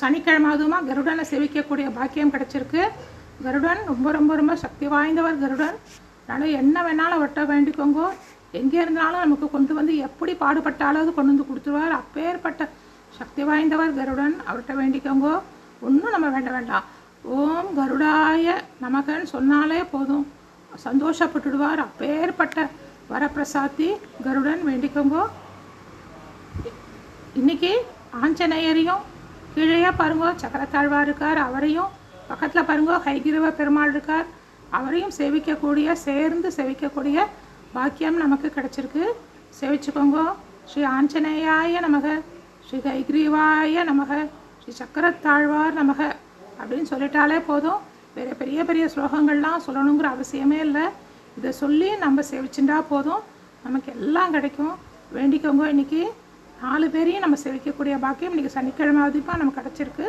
சனிக்கிழமை கருடனை சேவிக்கக்கூடிய பாக்கியம் கிடச்சிருக்கு. கருடன் ரொம்ப ரொம்ப ரொம்ப சக்தி வாய்ந்தவர் கருடன். அதனால் என்ன வேணாலும் அவர்கிட்ட வேண்டிக்கோங்க. எங்கே இருந்தாலும் நமக்கு கொண்டு வந்து எப்படி பாடுபட்டாலாவது கொண்டு வந்து கொடுத்துருவார். அப்பேற்பட்ட சக்தி வாய்ந்தவர் கருடன். அவர்கிட்ட வேண்டிக்கோங்க. ஒன்றும் நம்ம வேண்ட வேண்டாம். ஓம் கருடாய நமகன்னு சொன்னாலே போதும். சந்தோஷப்பட்டுடுவார். அப்பேற்பட்ட வரப்பிரசாத்தி கருடன் வேண்டிக்கோங்க. இன்னைக்கு ஆஞ்சநேயரையும் கீழே பாருங்க சக்கரத்தாழ்வார் இருக்கார் அவரையும் பக்கத்தில் பாருங்க கைகிரவ பெருமாள் இருக்கார் அவரையும் சேவிக்கக்கூடிய சேர்ந்து சேவிக்கக்கூடிய பாக்கியம் நமக்கு கிடச்சிருக்கு. சேவிச்சுக்கோங்க. ஸ்ரீ ஆஞ்சநேயாய நமக ஸ்ரீ கைகிரீவாய நமக ஸ்ரீ சக்கரத்தாழ்வார் நமக அப்படின்னு சொல்லிட்டாலே போதும். வேறு பெரிய பெரிய ஸ்லோகங்கள்லாம் சொல்லணுங்கிற அவசியமே இல்லை. இதை சொல்லி நம்ம சேவிச்சுட்டா போதும். நமக்கு எல்லாம் கிடைக்கும். வேண்டிக்கோங்க இன்னைக்கு. நாலு பேரையும் நம்ம செவிக்கக்கூடிய பாக்கியம் இன்றைக்கி சனிக்கிழமை அதிப்பாக நமக்கு கிடச்சிருக்கு.